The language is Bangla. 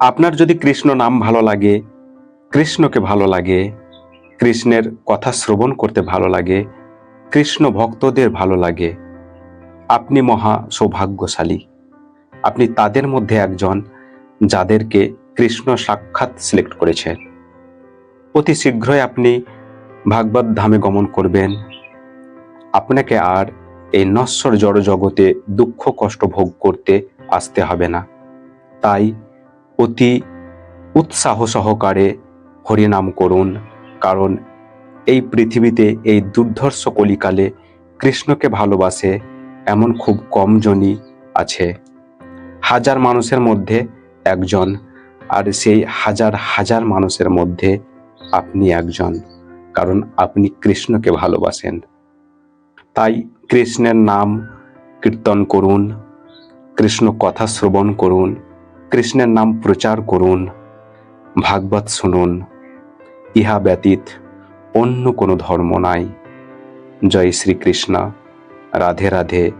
আপনার যদি কৃষ্ণ নাম ভালো লাগে, কৃষ্ণকে ভালো লাগে, কৃষ্ণের কথা শ্রবণ করতে ভালো লাগে, কৃষ্ণ ভক্তদের ভালো লাগে, আপনি মহা সৌভাগ্যশালী। আপনি তাদের মধ্যে একজন যাদেরকে কৃষ্ণ সাক্ষাৎ সিলেক্ট করেছেন অতি শীঘ্রই আপনি ভাগবত ধামে গমন করবেন। আপনাকে আর এই নশ্বর জড় জগতে দুঃখ কষ্ট ভোগ করতে আসতে হবে না। তাই অতি উৎসাহ সহকারে হরিনাম করুন, কারণ এই পৃথিবীতে এই দুর্ধর্ষ কলিকালে কৃষ্ণকে ভালোবাসে এমন খুব কম জনই আছে। হাজার মানুষের মধ্যে একজন, আর সেই হাজার হাজার মানুষের মধ্যে আপনি একজন, কারণ আপনি কৃষ্ণকে ভালোবাসেন। তাই কৃষ্ণের নাম কীর্তন করুন, কৃষ্ণ কথা শ্রবণ করুন কৃষ্ণের নাম প্রচার করুন, ভাগবত শুনুন। ইহা ব্যতীত অন্য কোনো ধর্ম নাই। জয় শ্রীকৃষ্ণ। রাধে রাধে।